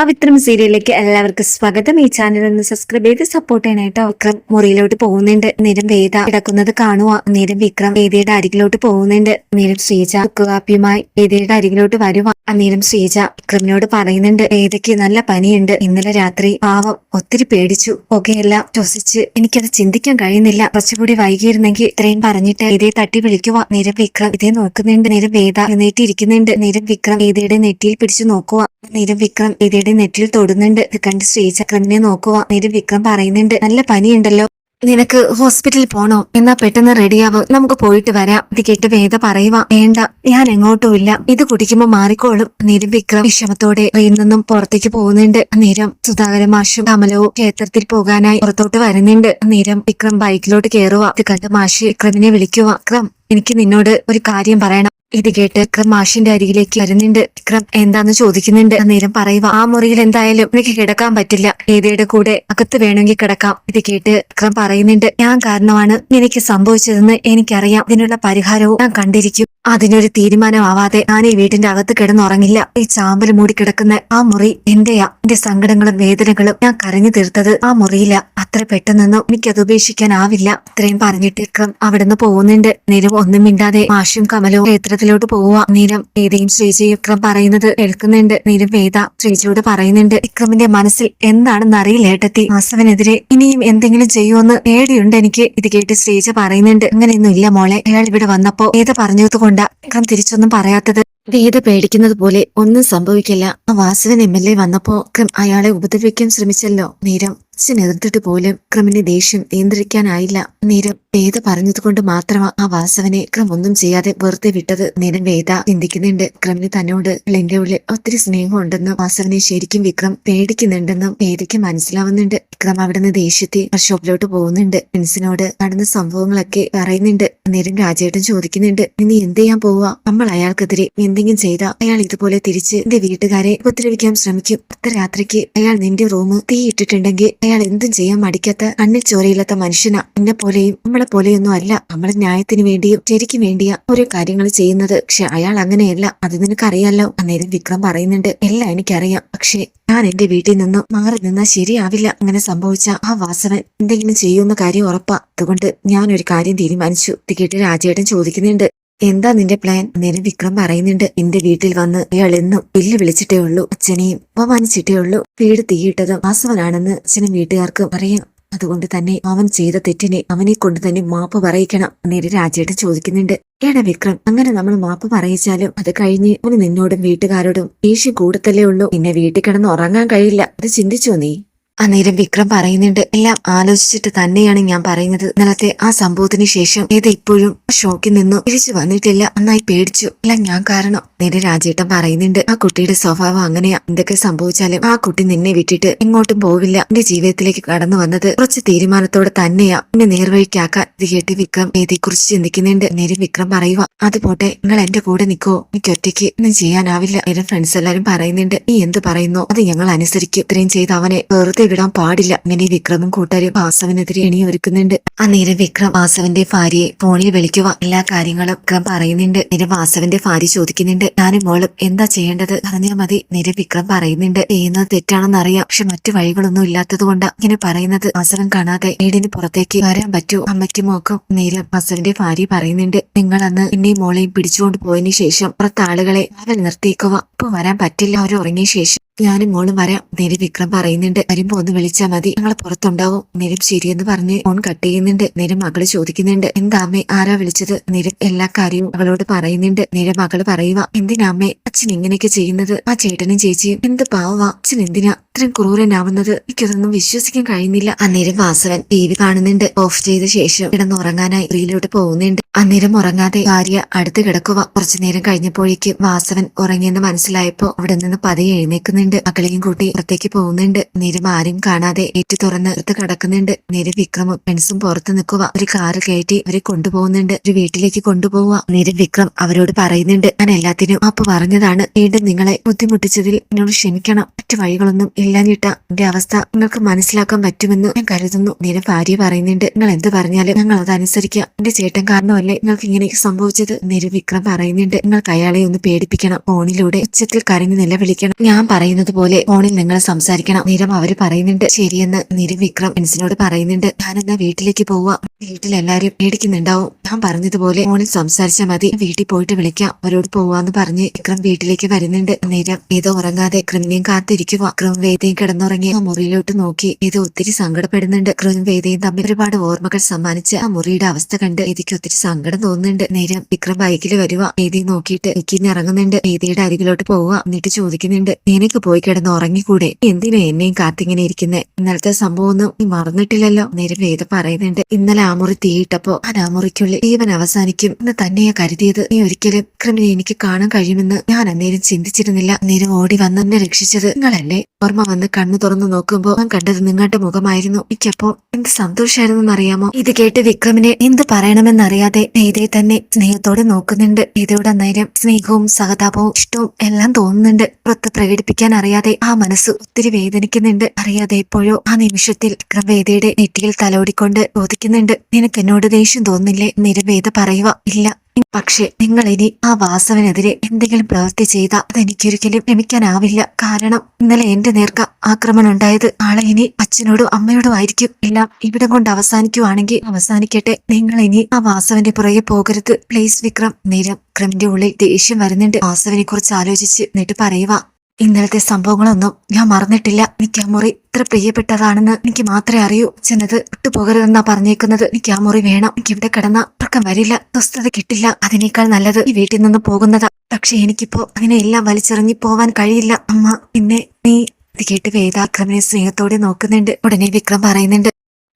പവിത്രം സീരിയലിലേക്ക് എല്ലാവർക്കും സ്വാഗതം. ഈ ചാനൽ ഒന്ന് സബ്സ്ക്രൈബ് ചെയ്ത് സപ്പോർട്ട് ചെയ്യാനായിട്ട് വിക്രം മുറിയിലോട്ട് പോകുന്നുണ്ട്. നേരം വേദ കിടക്കുന്നത് കാണുക നേരം വിക്രം വേദിയുടെ അരികിലോട്ട് പോകുന്നുണ്ട്. നേരം ശ്രീജ കാപ്പിയുമായി വേദിയുടെ അരികിലോട്ട് വരുക അന്നേരം ശ്രീജ വിക്രമിനോട് പറയുന്നുണ്ട് വേദയ്ക്ക് നല്ല പനിയുണ്ട്. ഇന്നലെ രാത്രി പാവം ഒത്തിരി പേടിച്ചു. പുകയെല്ലാം ശ്വസിച്ച് എനിക്കത് ചിന്തിക്കാൻ കഴിയുന്നില്ല. കുറച്ചുകൂടി വൈകിയിരുന്നെങ്കിൽ ഇത്രയും പറഞ്ഞിട്ട് ഇതേ തട്ടി വിളിക്കുക നേരം വിക്രം ഇതേ നോക്കുന്നുണ്ട്. നേരം വേദ എഴുന്നേറ്റിരിക്കുന്നുണ്ട്. നേരം വിക്രം വേദയുടെ നെറ്റിയിൽ പിടിച്ചു നോക്കുക നേരം വിക്രം വേദയുടെ നെറ്റിൽ തൊടുന്നുണ്ട്. ഇത് കണ്ട് ശ്രീചക്രമിനെ നോക്കുക. നേരം വിക്രം പറയുന്നുണ്ട് നല്ല പനിയുണ്ടല്ലോ. നിനക്ക് ഹോസ്പിറ്റലിൽ പോണോ? എന്നാ പെട്ടെന്ന് റെഡിയാവും. നമുക്ക് പോയിട്ട് വരാം. ഇത് കേട്ട് വേദ പറയുക വേണ്ട ഞാൻ എങ്ങോട്ടും ഇല്ല. ഇത് കുടിക്കുമ്പോ മാറിക്കോളും. നേരം വിക്രം വിഷമത്തോടെ നിന്നും പുറത്തേക്ക് പോകുന്നുണ്ട്. നേരം സുധാകര മാഷും കമലവും ക്ഷേത്രത്തിൽ പോകാനായി പുറത്തോട്ട് വരുന്നുണ്ട്. നേരം വിക്രം ബൈക്കിലോട്ട് കയറുക ഇത് കണ്ട് മാഷി വിക്രമിനെ വിളിക്കുക വിക്രം എനിക്ക് നിന്നോട് ഒരു കാര്യം പറയണം. ഇത് കേട്ട് വിക്രം മാഷിന്റെ അരികിലേക്ക് വരുന്നുണ്ട്. വിക്രം എന്താന്ന് ചോദിക്കുന്നുണ്ട്. നേരം പറയുക ആ മുറിയിൽ എന്തായാലും എനിക്ക് കിടക്കാൻ പറ്റില്ല. ഏതയുടെ കൂടെ അകത്ത് വേണമെങ്കിൽ കിടക്കാം. ഇത് കേട്ട് വിക്രം പറയുന്നുണ്ട് ഞാൻ കാരണമാണ് എനിക്ക് സംഭവിച്ചതെന്ന് എനിക്കറിയാം. ഇതിനുള്ള പരിഹാരവും ഞാൻ കണ്ടിരിക്കും. അതിനൊരു തീരുമാനമാവാതെ ഞാൻ ഈ വീടിന്റെ അകത്ത് കിടന്നുറങ്ങില്ല. ഈ ചാമ്പൽ മൂടി കിടക്കുന്ന ആ മുറി എന്റെയാ. എന്റെ സങ്കടങ്ങളും വേദനകളും ഞാൻ കരഞ്ഞു തീർത്തത് ആ മുറിയില. അത്ര പെട്ടെന്നൊന്നും എനിക്കത് ഉപേക്ഷിക്കാനാവില്ല. ഇത്രയും പറഞ്ഞിട്ട് വിക്രം അവിടുന്ന് പോകുന്നുണ്ട്. നേരം ഒന്നും മിണ്ടാതെ മാഷും കമലവും ക്ഷേത്രത്തിലോട്ട് പോവുക നീരം വേദയും ശ്രീജയും വിക്രം പറയുന്നത് കേൾക്കുന്നുണ്ട്. നീരം വേദ ശ്രീജയോട് പറയുന്നുണ്ട് വിക്രമിന്റെ മനസ്സിൽ എന്താണെന്ന് അറിയില്ല ഏട്ടത്തി. വാസവനെതിരെ ഇനിയും എന്തെങ്കിലും ചെയ്യുമെന്ന് പേടിയുണ്ട് എനിക്ക് ഇത് കേട്ട് ശ്രീജ പറയുന്നുണ്ട്. അങ്ങനെയൊന്നും ഇല്ല മോളെ. അയാൾ ഇവിടെ വന്നപ്പോ വേദ പറഞ്ഞത് കൊണ്ടാ വിക്രം തിരിച്ചൊന്നും പറയാത്തത്. വേദ പേടിക്കുന്നത് പോലെ ഒന്നും സംഭവിക്കില്ല. വാസവൻ എം എൽ എ വന്നപ്പോ അയാളെ ഉപദ്രവിക്കാൻ ശ്രമിച്ചല്ലോ. നീരം അച്ഛൻ എതിർത്തിട്ട് പോലും വിക്രമിന്റെ ദേഷ്യം നിയന്ത്രിക്കാനായില്ല. നേരം വേദ പറഞ്ഞതുകൊണ്ട് മാത്രമാ ആ വാസവനെ ക്രം ഒന്നും ചെയ്യാതെ വെറുതെ വിട്ടത് നേരം വേദ ചിന്തിക്കുന്നുണ്ട്. ക്രമിന് തന്നോട് എന്റെ ഉള്ളിൽ ഒത്തിരി സ്നേഹമുണ്ടെന്നും വാസവനെ ശരിക്കും വിക്രം പേടിക്കുന്നുണ്ടെന്നും വേദയ്ക്ക് മനസ്സിലാവുന്നുണ്ട്. വിക്രം അവിടുന്ന് ദേഷ്യത്തിൽ വർഷോപ്പിലോട്ട് പോകുന്നുണ്ട്. പ്രിൻസിനോട് നടന്ന സംഭവങ്ങളൊക്കെ പറയുന്നുണ്ട്. നേരം രാജേട്ടൻ ചോദിക്കുന്നുണ്ട് ഇനി എന്ത് ചെയ്യാൻ പോവാ നമ്മൾ അയാൾക്കെതിരെ എന്തെങ്കിലും ചെയ്താ അയാൾ ഇതുപോലെ തിരിച്ച് എന്റെ വീട്ടുകാരെ ഉപദ്രവിക്കാൻ ശ്രമിക്കും. അത്ര രാത്രിക്ക് അയാൾ നിന്റെ റൂം തീയിട്ടിട്ടുണ്ടെങ്കിൽ അയാൾ എന്തും ചെയ്യാൻ മടിക്കാത്ത കണ്ണിൽ ചോരയില്ലാത്ത മനുഷ്യനാ. എന്നെ പോലെയും നമ്മളെ പോലെയൊന്നും അല്ല. നമ്മൾ ന്യായത്തിന് വേണ്ടിയും ശരിക്കും വേണ്ടിയാ ഓരോ കാര്യങ്ങൾ ചെയ്യുന്നത്. പക്ഷെ അയാൾ അങ്ങനെയല്ല. അത് നിനക്കറിയാലോ. അന്നേരം വിക്രം പറയുന്നുണ്ട് എല്ലാം എനിക്കറിയാം. പക്ഷേ ഞാൻ എന്റെ വീട്ടിൽ നിന്നും മാറി നിന്നാ ശരിയാവില്ല. അങ്ങനെ സംഭവിച്ച ആ വാസവൻ എന്തെങ്കിലും ചെയ്യുമെന്ന കാര്യം ഉറപ്പാ. അതുകൊണ്ട് ഞാൻ ഒരു കാര്യം തീരുമാനിച്ചു. കേട്ട് രാജേട്ടൻ ചോദിക്കുന്നുണ്ട് എന്താ നിന്റെ പ്ലാൻ അന്നേരം വിക്രം പറയുന്നുണ്ട് എന്റെ വീട്ടിൽ വന്ന് അയാൾ എന്നും വെല്ലു വിളിച്ചിട്ടേ ഉള്ളൂ. അച്ഛനെയും അപമാനിച്ചിട്ടേ ഉള്ളൂ. വീട് തീയിട്ടതും ആസവനാണെന്ന് അച്ഛനും വീട്ടുകാർക്ക് പറയാം അതുകൊണ്ട് തന്നെ അവൻ ചെയ്ത തെറ്റിനെ അവനെ കൊണ്ട് തന്നെ മാപ്പ് പറയിക്കണം. നേരെ രാജേട്ടൻ ചോദിക്കുന്നുണ്ട് ഏടാ വിക്രം അങ്ങനെ നമ്മൾ മാപ്പ് പറയിച്ചാലും അത് കഴിഞ്ഞ് അവന് നിന്നോടും വീട്ടുകാരോടും ദേഷ്യം കൂടത്തല്ലേ ഉള്ളൂ. പിന്നെ വീട്ടിൽ കിടന്ന് ഉറങ്ങാൻ കഴിയില്ല. അത് ചിന്തിച്ചോ നീ? അന്നേരം വിക്രം പറയുന്നുണ്ട് എല്ലാം ആലോചിച്ചിട്ട് തന്നെയാണ് ഞാൻ പറയുന്നത്. ഇന്നലത്തെ ആ സംഭവത്തിന് ശേഷം ഏത് ഇപ്പോഴും ഷോക്കിൽ നിന്നു തിരിച്ചു വന്നിട്ടില്ല. നന്നായി പേടിച്ചു. അല്ല ഞാൻ കാരണം. നേരെ രാജേട്ടൻ പറയുന്നുണ്ട് ആ കുട്ടിയുടെ സ്വഭാവം അങ്ങനെയാ. എന്തൊക്കെ സംഭവിച്ചാലും ആ കുട്ടി നിന്നെ വിട്ടിട്ട് എങ്ങോട്ടും പോവില്ല. എന്റെ ജീവിതത്തിലേക്ക് കടന്നു വന്നത് കുറച്ച് തീരുമാനത്തോടെ തന്നെയാ. എന്നെ നേർവഴിക്കാക്കാൻ. ഇത് കേട്ട് വിക്രം ഏതെക്കുറിച്ച് ചിന്തിക്കുന്നുണ്ട്. നേരെ വിക്രം പറയുക അത് പോട്ടെ. നിങ്ങൾ എന്റെ കൂടെ നിൽക്കോ എനിക്ക് ഒറ്റയ്ക്ക് ഒന്നും ചെയ്യാനാവില്ല. നേരം ഫ്രണ്ട്സ് എല്ലാരും പറയുന്നുണ്ട് നീ എന്ത് പറയുന്നു? അത് ഞങ്ങൾ അനുസരിക്കും. ഇത്രയും ചെയ്ത് അവനെ വെറുതെ വിടാൻ പാടില്ല. അങ്ങനെ വിക്രമും കൂട്ടരും വാസവനെതിരെ എണി ഒരുക്കുന്നുണ്ട് അന്നേരം വിക്രം വാസവന്റെ ഭാര്യയെ ഫോണിൽ വിളിക്കുക. എല്ലാ കാര്യങ്ങളും വിക്രം പറയുന്നുണ്ട്. നിര വാസവന്റെ ഭാര്യ ചോദിക്കുന്നുണ്ട്. ഞാനും മോളും എന്താ ചെയ്യേണ്ടത്? പറഞ്ഞാൽ മതി നിര വിക്രം പറയുന്നുണ്ട്. ചെയ്യുന്നത് തെറ്റാണെന്ന് അറിയാം പക്ഷെ മറ്റു വഴികളൊന്നും ഇല്ലാത്തത് കൊണ്ടാ ഇങ്ങനെ പറയുന്നത്. വാസവൻ കാണാതെ വീടിന് പുറത്തേക്ക് വരാൻ പറ്റൂ. അമ്മയ്ക്കും മോക്കും നിര വാസവന്റെ ഭാര്യ പറയുന്നുണ്ട്. നിങ്ങൾ അന്ന് എന്നെയും മോളെയും പിടിച്ചുകൊണ്ട് പോയതിനു ശേഷം പുറത്താളുകളെ അവൻ അവൽ നിർത്തിയേക്കുക. ഇപ്പൊ വരാൻ പറ്റില്ല. അവർ ഉറങ്ങിയ ശേഷം ഞാനും മോളും വരാം. നിരി വിക്രം പറയുന്നുണ്ട്. വരുമ്പോ ഒന്ന് വിളിച്ചാ മതി. ഞങ്ങൾ പുറത്തുണ്ടാവും. നിരും ശരിയെന്ന് പറഞ്ഞ് ഫോൺ കട്ട് ചെയ്യുന്നുണ്ട്. നിര മകൾ ചോദിക്കുന്നുണ്ട്. എന്താ അമ്മേ ആരാ വിളിച്ചത്? നേരം എല്ലാ കാര്യവും മകളോട് പറയുന്നുണ്ട്. നിര മകൾ പറയുക എന്തിനാ അമ്മേ? അച്ഛൻ ഇങ്ങനെയൊക്കെ ചെയ്യുന്നത്? ആ ചേട്ടനും ചേച്ചിയും എന്ത് പാവാ അച്ഛൻ എന്തിനാ ഇത്രയും ക്രൂരനാവുന്നത് എനിക്കതൊന്നും വിശ്വസിക്കാൻ കഴിയുന്നില്ല. അന്നേരം വാസവൻ ടി വി കാണുന്നുണ്ട്. ഓഫ് ചെയ്ത ശേഷം കിടന്നുറങ്ങാനായി റീലോട്ട് പോകുന്നുണ്ട്. അന്നേരം ഉറങ്ങാതെ ഭാര്യ അടുത്ത് കിടക്കുക. കുറച്ചു നേരം കഴിഞ്ഞപ്പോഴേക്ക് വാസവൻ ഉറങ്ങിയെന്ന് മനസ്സിലായപ്പോ അവിടെ നിന്ന് പതിയെ എഴുന്നേക്കുന്നുണ്ട് മകളെയും കൂട്ടി പുറത്തേക്ക് പോകുന്നുണ്ട്. നേരം ആരും കാണാതെ ഏറ്റു തുറന്ന് അടുത്ത് കിടക്കുന്നുണ്ട്. നേരം വിക്രമും ഫ്രണ്ട്സും പുറത്ത് നിൽക്കുക. ഒരു കാറ് കയറ്റി അവരെ കൊണ്ടുപോകുന്നുണ്ട്. ഒരു വീട്ടിലേക്ക് കൊണ്ടുപോവുക. നേരം വിക്രം അവരോട് പറയുന്നുണ്ട്. ഞാൻ എല്ലാത്തിനും അപ്പൊ പറഞ്ഞതാണ്. വീണ്ടും നിങ്ങളെ ബുദ്ധിമുട്ടിച്ചതിൽ എന്നോട് ക്ഷമിക്കണം. മറ്റു വഴികളൊന്നും ഇല്ലാഞ്ഞിട്ട എന്റെ അവസ്ഥ നിങ്ങൾക്ക് മനസ്സിലാക്കാൻ പറ്റുമെന്ന് ഞാൻ കരുതുന്നു. നിന്റെ ഭാര്യ പറയുന്നുണ്ട്. നിങ്ങൾ എന്ത് പറഞ്ഞാലും ഞങ്ങൾ അത് എന്റെ ചേട്ടൻ കാരണമല്ലേ നിങ്ങൾക്ക് ഇങ്ങനെയൊക്കെ സംഭവിച്ചത്? നിര വിക്രം പറയുന്നുണ്ട്. നിങ്ങൾക്ക് അയാളെ ഒന്ന് പേടിപ്പിക്കണം. ഫോണിലൂടെ ഉച്ചത്തിൽ കരഞ്ഞു നിലവിളിക്കണം. ഞാൻ പറയുന്നത് പോലെ ഫോണിൽ നിങ്ങൾ സംസാരിക്കണം. നിരം അവർ പറയുന്നുണ്ട്. ശരിയെന്ന് നിര വിക്രം മനസ്സിനോട് പറയുന്നുണ്ട്. ഞാനെന്നാ വീട്ടിലേക്ക് പോവാ? വീട്ടിലെല്ലാരും പേടിക്കുന്നുണ്ടാവും. ഞാൻ പറഞ്ഞതുപോലെ ഫോണിൽ സംസാരിച്ചാൽ മതി. വീട്ടിൽ പോയിട്ട് വിളിക്കാം. അവരോട് പോവാന്ന് പറഞ്ഞ് വിക്രം വീട്ടിലേക്ക് വരുന്നുണ്ട്. നേരം ഏതോ ഉറങ്ങാതെ ക്രിമിനെയും കാത്തിരിക്കുക ക്രിം വേദയും ആ മുറിയിലോട്ട് നോക്കി. ഇത് ഒത്തിരി സങ്കടപ്പെടുന്നുണ്ട്. ക്രൂനും വേദയും തമ്മിൽ ഒരുപാട് ഓർമ്മകൾ സമ്മാനിച്ച് ആ മുറിയുടെ അവസ്ഥ കണ്ട് വേദിക്ക് ഒത്തിരി സങ്കടം തോന്നുന്നുണ്ട്. നേരം വിക്രം ബൈക്കിൽ വരുക വേദി നോക്കിയിട്ട് ഇറങ്ങുന്നുണ്ട് വേദിയുടെ അരികിലോട്ട് പോവുക എന്നിട്ട് ചോദിക്കുന്നുണ്ട് നിനക്ക് പോയി കിടന്ന് ഉറങ്ങിക്കൂടെ? എന്തിനാ എന്നെയും കാത്തിങ്ങനെ ഇരിക്കുന്നെ? ഇന്നലത്തെ സംഭവം ഒന്നും നീ മറന്നിട്ടില്ലല്ലോ? നേരം വേദ പറയുന്നുണ്ട് ഇന്നലെ ആ മുറി തീയിട്ടപ്പോ ആ ആ മുറിക്കുള്ളിൽ ജീവൻ അവസാനിക്കും എന്ന് തന്നെയാ കരുതിയത്. നീ ഒരിക്കലും ക്രിമിനെ എനിക്ക് കാണാൻ കഴിയുമെന്ന് ഞാൻ അന്നേരം ചിന്തിച്ചിരുന്നില്ല. നേരം ഓടി വന്നെ രക്ഷിച്ചത് നിങ്ങളല്ലേ? ഓർമ്മ വന്ന് കണ്ണു തുറന്നു നോക്കുമ്പോൾ ഞാൻ കണ്ടത് നിങ്ങളുടെ മുഖമായിരുന്നു. എനിക്കപ്പോ എന്ത് സന്തോഷമായിരുന്നു അറിയാമോ ഇത് കേട്ട് വിക്രമിനെ എന്ത് പറയണമെന്നറിയാതെ വേദയെ തന്നെ സ്നേഹത്തോടെ നോക്കുന്നുണ്ട്. വേദയുടെ നേരം സ്നേഹവും സഹതാപവും ഇഷ്ടവും എല്ലാം തോന്നുന്നുണ്ട്. പുറത്ത് പ്രകടിപ്പിക്കാൻ അറിയാതെ ആ മനസ്സ് ഒത്തിരി വേദനിക്കുന്നുണ്ട്. അറിയാതെ എപ്പോഴോ ആ നിമിഷത്തിൽ വിക്രം വേദയുടെ നെറ്റിയിൽ തലോടിക്കൊണ്ട് ചോദിക്കുന്നുണ്ട്. നിനക്ക് എന്നോട് ദേഷ്യം തോന്നില്ലേ? നിരവേദ പറയുക ഇല്ല. പക്ഷെ നിങ്ങൾ ഇനി ആ വാസവനെതിരെ എന്തെങ്കിലും പ്രവൃത്തി ചെയ്ത അതെനിക്കൊരിക്കലും ക്ഷമിക്കാനാവില്ല. കാരണം ഇന്നലെ എന്റെ നേർക്ക ആക്രമണം ഉണ്ടായത് നാളെ ഇനി അച്ഛനോടും അമ്മയോടും ആയിരിക്കും. എല്ലാം ഇവിടെ കൊണ്ട് അവസാനിക്കുവാണെങ്കിൽ അവസാനിക്കട്ടെ. നിങ്ങൾ ഇനി ആ വാസവന്റെ പുറകെ പോകരുത്. പ്ലീസ് വിക്രം നേരം വിക്രമിന്റെ ഉള്ളിൽ ദേഷ്യം വരുന്നുണ്ട്. വാസവനെ കുറിച്ച് ആലോചിച്ച് എന്നിട്ട് പറയുക ഇന്നലത്തെ സംഭവങ്ങളൊന്നും ഞാൻ മറന്നിട്ടില്ല. എനിക്ക് ആ മുറി ഇത്ര പ്രിയപ്പെട്ടതാണെന്ന് എനിക്ക് മാത്രമേ അറിയൂ. ചെന്നത് വിട്ടുപോകരുതെന്നാ പറഞ്ഞേക്കുന്നത്. എനിക്ക് ആ മുറി വേണം. എനിക്ക് ഇവിടെ കിടന്ന ഉറക്കം വരില്ല. സ്വസ്ഥത കിട്ടില്ല. അതിനേക്കാൾ നല്ലത് ഈ വീട്ടിൽ നിന്ന് പോകുന്നതാ. പക്ഷെ എനിക്കിപ്പോ അങ്ങനെ എല്ലാം വലിച്ചെറിഞ്ഞു പോവാൻ കഴിയില്ല. അമ്മ പിന്നെ നീ ഇത് കേട്ട് വേദാക്രമനെ സ്നേഹത്തോടെ നോക്കുന്നുണ്ട്. ഉടനെ വിക്രം പറയുന്നുണ്ട്.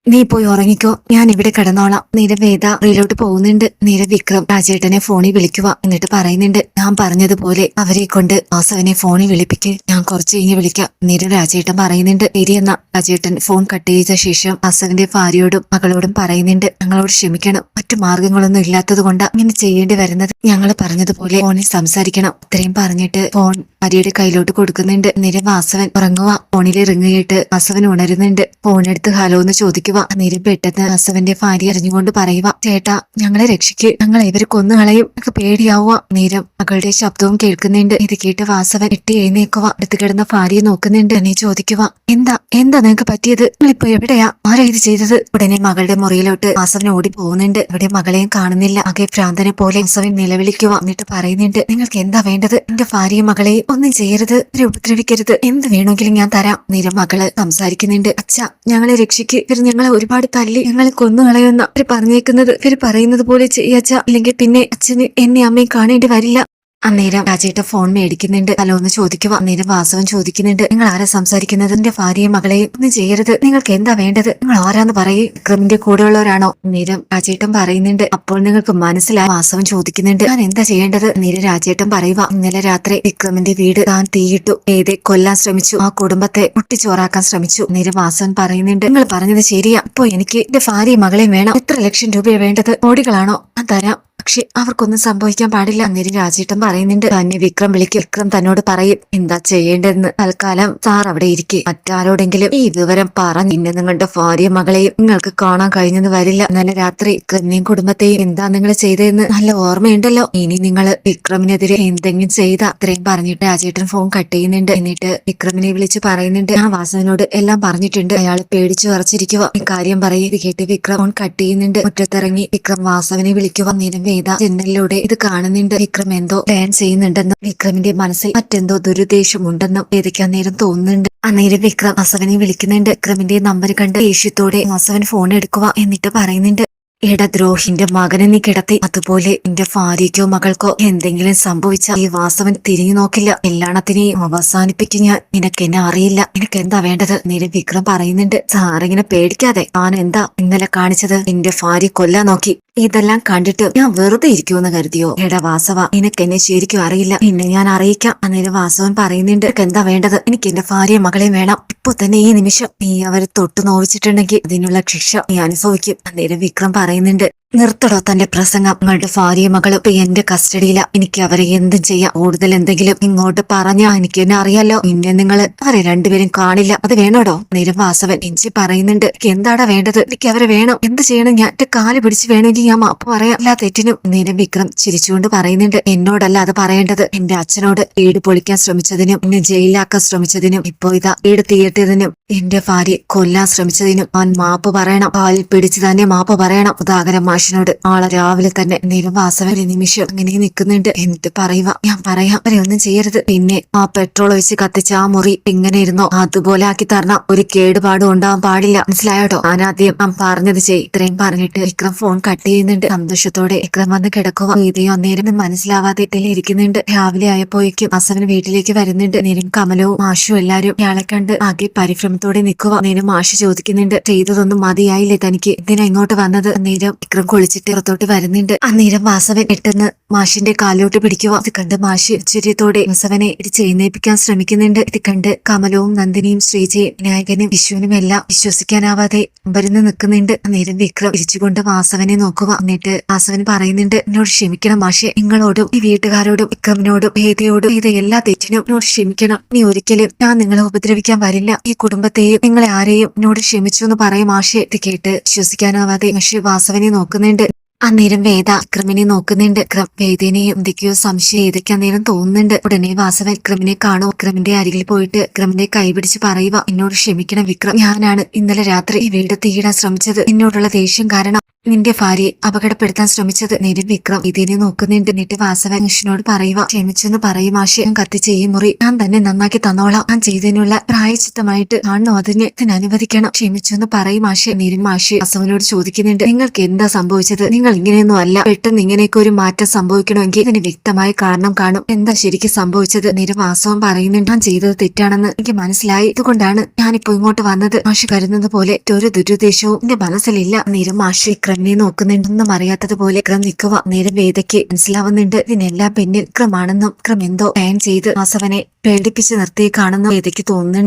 നീ പോയി ഉറങ്ങിക്കോ. ഞാൻ ഇവിടെ കിടന്നോളാം. നീര വേദ റീലോട്ട് പോകുന്നുണ്ട്. നീര വിക്രം രാജേട്ടനെ ഫോണിൽ വിളിക്കുക എന്നിട്ട് പറയുന്നുണ്ട് ഞാൻ പറഞ്ഞതുപോലെ അവരെ കൊണ്ട് വാസവനെ ഫോണിൽ വിളിപ്പിക്ക്. ഞാൻ കുറച്ച് കഴിഞ്ഞ് വിളിക്കാം. നീര രാജേട്ടൻ പറയുന്നുണ്ട് ശരിയെന്ന രാജേട്ടൻ ഫോൺ കട്ട് ചെയ്ത ശേഷം ആസവന്റെ ഭാര്യയോടും മകളോടും പറയുന്നുണ്ട് ഞങ്ങളോട് ക്ഷമിക്കണം. മറ്റു മാർഗങ്ങളൊന്നും ഇല്ലാത്തത് കൊണ്ട് ഇങ്ങനെ ചെയ്യേണ്ടി വരുന്നത്. ഞങ്ങൾ പറഞ്ഞതുപോലെ ഫോണിൽ സംസാരിക്കണം. ഇത്രയും പറഞ്ഞിട്ട് ഫോൺ ഭാര്യയുടെ കയ്യിലോട്ട് കൊടുക്കുന്നുണ്ട്. നിര വാസവൻ ഉറങ്ങുക ഫോണിൽ ഇറങ്ങിയിട്ട് വാസവൻ ഉണരുന്നുണ്ട്. ഫോണെടുത്ത് ഹലോ എന്ന് ചോദിക്കുക നിര പെട്ടെന്ന് വാസവന്റെ ഭാര്യ അറിഞ്ഞുകൊണ്ട് പറയുക ചേട്ടാ ഞങ്ങളെ രക്ഷിക്ക്. ഞങ്ങൾ ഇവരെ കൊന്നുകളയും. ഒക്കെ പേടിയാവുക നേരം മകളുടെ ശബ്ദവും കേൾക്കുന്നുണ്ട്. ഇത് കേട്ട് വാസവൻ എട്ടി എഴുന്നേക്കുക അടുത്ത് കിടന്ന ഭാര്യയെ നോക്കുന്നുണ്ട്. എന്നെ ചോദിക്കുക എന്താ? എന്താ നിനക്ക് പറ്റിയത്? നിങ്ങളിപ്പോ എവിടെയാ? ആരാ ഇത് ചെയ്തത്? ഉടനെ മകളുടെ മുറിയിലോട്ട് വാസവൻ ഓടി പോകുന്നുണ്ട്. അവിടെ മകളെയും കാണുന്നില്ല. ആകെ ഭ്രാന്തനെ പോലെ വാസവൻ നിലവിളിക്കുക എന്നിട്ട് പറയുന്നുണ്ട് നിങ്ങൾക്ക് എന്താ വേണ്ടത്? എന്റെ ഭാര്യയും മകളെയും ഒന്നും ചെയ്യരുത്. ഇവരെ ഉപദ്രവിക്കരുത്. എന്ത് വേണമെങ്കിലും ഞാൻ തരാം. നേരം മകൾ സംസാരിക്കുന്നുണ്ട് അച്ഛ ഞങ്ങളെ രക്ഷിക്ക്. ഇവർ ഞങ്ങളെ ഒരുപാട് തല്ലി ഞങ്ങളെ കൊന്നുകളയുന്ന ഇവർ പറഞ്ഞേക്കുന്നത് ഇവർ പറയുന്നത് പോലെ ചെയ്യച്ച അല്ലെങ്കിൽ പിന്നെ അച്ഛന് എന്നെ അമ്മയും കാണേണ്ടി വരില്ല. അന്നേരം രാജേട്ട ഫോൺ മേടിക്കുന്നുണ്ട്. ഹലോ എന്ന് ചോദിക്കുക അന്നേരം വാസവൻ ചോദിക്കുന്നുണ്ട്. നിങ്ങൾ ആരാ സംസാരിക്കുന്നത്? എന്റെ ഭാര്യയും മകളെയും ഒന്നും ചെയ്യരുത്. നിങ്ങൾക്ക് എന്താ വേണ്ടത്? നിങ്ങൾ ആരാന്ന് പറയും. വിക്രമിന്റെ കൂടെയുള്ളവരാണോ? അന്നേരം രാജേട്ടൻ പറയുന്നുണ്ട്. അപ്പോൾ നിങ്ങൾക്ക് മനസ്സിലായി. വാസവൻ ചോദിക്കുന്നുണ്ട്. ഞാൻ എന്താ ചെയ്യേണ്ടത്? അന്നേരം രാജേട്ടൻ പറയുക ഇന്നലെ രാത്രി വിക്രമിന്റെ വീട് താൻ തീയിട്ടു. ഏതെ കൊല്ലാൻ ശ്രമിച്ചു. ആ കുടുംബത്തെ മുട്ടിച്ചോറാക്കാൻ ശ്രമിച്ചു. അന്നേരം വാസവൻ പറയുന്നുണ്ട്. നിങ്ങൾ പറഞ്ഞത് ശരിയാ. ഇപ്പോ എനിക്ക് എന്റെ ഭാര്യയും മകളെയും വേണം. എത്ര ലക്ഷം രൂപയാണ് വേണ്ടത്? കോടികളാണോ? ആ തരാം. പക്ഷെ അവർക്കൊന്നും സംഭവിക്കാൻ പാടില്ല. അന്നേരം രാജേട്ടൻ പറയുന്നുണ്ട് തന്നെ വിക്രം വിളിക്കും. വിക്രം തന്നോട് പറയും എന്താ ചെയ്യേണ്ടതെന്ന്? തൽക്കാലം സാർ അവിടെ ഇരിക്കെ. മറ്റാരോടെങ്കിലും ഈ വിവരം പറഞ്ഞ് പിന്നെ നിങ്ങളുടെ ഭാര്യ മകളെയും നിങ്ങൾക്ക് കാണാൻ കഴിഞ്ഞെന്ന് വരില്ല. നല്ല രാത്രി വിക്രമിനെയും കുടുംബത്തെയും എന്താ നിങ്ങൾ ചെയ്തതെന്ന് നല്ല ഓർമ്മയുണ്ടല്ലോ. ഇനി നിങ്ങൾ വിക്രമിനെതിരെ എന്തെങ്കിലും ചെയ്ത അത്രയും പറഞ്ഞിട്ട് രാജേട്ടൻ ഫോൺ കട്ട് ചെയ്യുന്നുണ്ട്. എന്നിട്ട് വിക്രമിനെ വിളിച്ച് പറയുന്നുണ്ട് ആ വാസവനോട് എല്ലാം പറഞ്ഞിട്ടുണ്ട്. അയാൾ പേടിച്ചു വറച്ചിരിക്കുക കാര്യം പറയും. കേട്ട് വിക്രം ഫോൺ കട്ട് ചെയ്യുന്നുണ്ട്. മുറ്റത്തിറങ്ങി വിക്രം വാസവനെ വിളിക്കുക നേരം വേദ ജനലിലൂടെ ഇത് കാണുന്നുണ്ട്. വിക്രം എന്തോ പ്ലാൻ ചെയ്യുന്നുണ്ടെന്നും വിക്രമിന്റെ മനസ്സിൽ മറ്റെന്തോ ദുരുദ്ദേശമുണ്ടെന്നും വേദയ്ക്ക് അന്നേരം തോന്നുന്നുണ്ട്. അന്നേരം വിക്രം അസവനെ വിളിക്കുന്നുണ്ട്. വിക്രമിന്റെ നമ്പർ കണ്ട് ദേഷ്യത്തോടെ അസവൻ ഫോൺ എടുക്കുക എന്നിട്ട് പറയുന്നുണ്ട് എടാ ദ്രോഹിന്റെ മകനെ നീ കിടത്തി. അതുപോലെ എന്റെ ഭാര്യയ്ക്കോ മകൾക്കോ എന്തെങ്കിലും സംഭവിച്ച ഈ വാസവൻ തിരിഞ്ഞു നോക്കില്ല. എല്ലാണത്തിനെയും അവസാനിപ്പിക്കും ഞാൻ. നിനക്ക് എന്നെ അറിയില്ല. നിനക്ക് എന്താ വേണ്ടത്? നേരെ വിക്രം പറയുന്നുണ്ട് സാറിങ്ങനെ പേടിക്കാതെ. ഞാൻ എന്താ ഇന്നലെ കാണിച്ചത്? എന്റെ ഭാര്യ കൊല്ലാൻ നോക്കി. ഇതെല്ലാം കണ്ടിട്ട് ഞാൻ വെറുതെ ഇരിക്കുമെന്ന് കരുതിയോ? എടാ വാസവ നിനക്ക് എന്നെ ശരിക്കും അറിയില്ല. നിന്നെ ഞാൻ അറിയിക്കാം. അന്നേരം വാസവൻ പറയുന്നുണ്ട് എന്താ വേണ്ടത്? എനിക്ക് എന്റെ ഭാര്യയും മകളെയും വേണം. ഇപ്പൊ തന്നെ ഈ നിമിഷം നീ അവരെ തൊട്ടു നോവിച്ചിട്ടുണ്ടെങ്കിൽ അതിനുള്ള ശിക്ഷ നീ അനുഭവിക്കും. അന്നേരം വിക്രം പറയുന്നുണ്ട് നിർത്തടോ തന്റെ പ്രസംഗം. നിങ്ങളുടെ ഭാര്യയും മകളും എന്റെ കസ്റ്റഡിയില. എനിക്ക് അവരെ എന്തും ചെയ്യാം. കൂടുതൽ എന്തെങ്കിലും ഇങ്ങോട്ട് പറഞ്ഞാ എനിക്ക് എന്നെ അറിയാലോ. പിന്നെ നിങ്ങൾ അവരെ രണ്ടുപേരും കാണില്ല. അത് വേണോടോ? നേരം വാസവൻ എഞ്ചി പറയുന്നുണ്ട്. എന്താടാ വേണ്ടത്? എനിക്ക് അവരെ വേണം. എന്ത് ചെയ്യണം ഞാൻ? എന്റെ കാൽ പിടിച്ച് വേണമെങ്കിൽ ഞാൻ മാപ്പ് പറയാം. എല്ലാ തെറ്റിനും. നേരം വിക്രം ചിരിച്ചുകൊണ്ട് പറയുന്നുണ്ട്. എന്നോടല്ല അത് പറയേണ്ടത്. എന്റെ അച്ഛനോട് വീട് പൊളിക്കാൻ ശ്രമിച്ചതിനും എന്നെ ജയിലാക്കാൻ ശ്രമിച്ചതിനും ഇപ്പോ ഇതാ വീട് തീയറ്റതിനും എന്റെ ഭാര്യ കൊല്ലാൻ ശ്രമിച്ചതിനും അവൻ മാപ്പ് പറയണം. കാലിൽ പിടിച്ച് തന്നെ മാപ്പ് പറയണം. ഉദാഹരം മാഷിനോട് നാളെ രാവിലെ തന്നെ നിലവാസവ ഒരു നിമിഷം ഇങ്ങനെ നിൽക്കുന്നുണ്ട്. എന്നിട്ട് പറയുക ഞാൻ പറയാം അവരെ ഒന്നും ചെയ്യരുത്. പിന്നെ ആ പെട്രോൾ ഒഴിച്ച് കത്തിച്ച ആ മുറി എങ്ങനെ ഇരുന്നോ? അതുപോലെ ആക്കി തരണം. ഒരു കേടുപാടും ഉണ്ടാവാൻ പാടില്ല. മനസ്സിലായോട്ടോ ആദ്യം ഞാൻ പറഞ്ഞത് ചെയ്. ഇത്രയും പറഞ്ഞിട്ട് വിക്രം ഫോൺ കട്ട് ചെയ്യുന്നുണ്ട്. സന്തോഷത്തോടെ വിക്രം വന്ന് കിടക്കുക ഇതേ അന്നേരം മനസ്സിലാവാതെ ഇരിക്കുന്നുണ്ട്. രാവിലെ ആയപ്പോഴേക്കും അസവന് വീട്ടിലേക്ക് വരുന്നുണ്ട്. നേരം കമലവും മാഷും എല്ലാരും ഇയാളെ കണ്ട് ആകെ പരിഭ്രമത്തോടെ നിൽക്കുക നേരം മാഷ് ചോദിക്കുന്നുണ്ട് ചെയ്തതൊന്നും മതിയായില്ലേ തനിക്ക്? എന്തിനാ ഇങ്ങോട്ട് വന്നത്? നേരം വിക്രം കുളിച്ചിട്ട് പുറത്തോട്ട് വരുന്നുണ്ട്. അന്നേരം വാസവൻ പെട്ടെന്ന് മാഷിന്റെ കാലോട്ട് പിടിക്കുക. ഇത് കണ്ട് മാഷി ആശ്ചര്യത്തോടെ വാസവനെ ഇത് ചെയ്യുന്നേപ്പിക്കാൻ ശ്രമിക്കുന്നുണ്ട്. ഇത് കണ്ട് കമലവും നന്ദിനിയും ശ്രീജയും വിനായകനും വിഷുവിനും എല്ലാം വിശ്വസിക്കാനാവാതെ അമ്പരുന്ന് നിൽക്കുന്നുണ്ട്. അന്നേരം വിക്രം തിരിച്ചുകൊണ്ട് വാസവനെ നോക്കുക. എന്നിട്ട് വാസവൻ പറയുന്നുണ്ട് എന്നോട് ക്ഷമിക്കണം മാഷെ. നിങ്ങളോടും ഈ വീട്ടുകാരോടും വിക്രമിനോടും ഭേദയോടും ഇത് എല്ലാ തെറ്റിനും എന്നോട് ക്ഷമിക്കണം. നീ ഒരിക്കലും ഞാൻ നിങ്ങളെ ഉപദ്രവിക്കാൻ വരില്ല. ഈ കുടുംബത്തെയും നിങ്ങളെ ആരെയും എന്നോട് ക്ഷമിച്ചു എന്ന് പറയും മാഷെ. ഇത് കേട്ട് വിശ്വസിക്കാനാവാതെ മാഷെ വാസവനെ നോക്കുന്നുണ്ട്. അന്നേരം വേദ ക്രിമിനെ നോക്കുന്നുണ്ട്. വേദിനെയും എന്തൊക്കെയോ സംശയം ഏതൊക്കെ അന്നേരം തോന്നുന്നുണ്ട്. ഉടനെ വാസവൻ ക്രിമിനെ കാണും. ക്രിമിന്റെ അരികിൽ പോയിട്ട് ക്രിമിനെ കൈപിടിച്ച് പറയുക എന്നോട് ക്ഷമിക്കണം വിക്രം. ഞാനാണ് ഇന്നലെ രാത്രി ഈ വീട് തീയിടാൻ ശ്രമിച്ചത്. എന്നോടുള്ള ദേഷ്യം കാരണം നിന്റെ ഭാര്യയെ അപകടപ്പെടുത്താൻ ശ്രമിച്ചത്. നേരം വിക്രം ഇതിനെ നോക്കുന്നുണ്ട്. എന്നിട്ട് വാസവൻ മനുഷ്യനോട് പറയുക ക്ഷമിച്ചെന്ന് പറയും. ആശയം കത്തിച്ച ഈ മുറി ഞാൻ തന്നെ നന്നാക്കി തന്നോളാം. ഞാൻ ചെയ്തതിനുള്ള പ്രായച്ചിത്തമായിട്ട് കാണുന്നു. അതിനെ അനുവദിക്കണം. ക്ഷമിച്ചെന്ന് പറയും ആശയം. നേരം മാഷെ വാസവനോട് ചോദിക്കുന്നുണ്ട് നിങ്ങൾക്ക് എന്താ സംഭവിച്ചത്? നിങ്ങൾ ഇങ്ങനെയൊന്നും അല്ല. പെട്ടെന്ന് ഇങ്ങനെയൊക്കെ ഒരു മാറ്റം സംഭവിക്കണമെങ്കിൽ ഇതിന് വ്യക്തമായ കാരണം കാണും. എന്താ ശരിക്കും സംഭവിച്ചത്? നിരവാസവും പറയുന്നുണ്ട് ഞാൻ ചെയ്തത് തെറ്റാണെന്ന് എനിക്ക് മനസ്സിലായി. ഇതുകൊണ്ടാണ് ഞാനിപ്പോ ഇങ്ങോട്ട് വന്നത്. മാഷ് കരുതുന്നത് പോലെ ഒരു ദുരുദ്ദേശവും എന്റെ മനസ്സിലില്ല. നിരം മാഷ് വിക്രമിനെ നോക്കുന്നുണ്ടെന്നും അറിയാത്തതുപോലെ വിക്രം നിൽക്കുക നേരം വേദയ്ക്ക് മനസ്സിലാവുന്നുണ്ട്. ഇതിനെല്ലാം പിന്നിൽ വിക്രമാണെന്നും വിക്രം എന്തോ പ്ലാൻ ചെയ്ത് വാസവനെ പേടിപ്പിച്ച് നിർത്തി കാണുന്നു വേദയ്ക്ക് തോന്നുന്നുണ്ട്.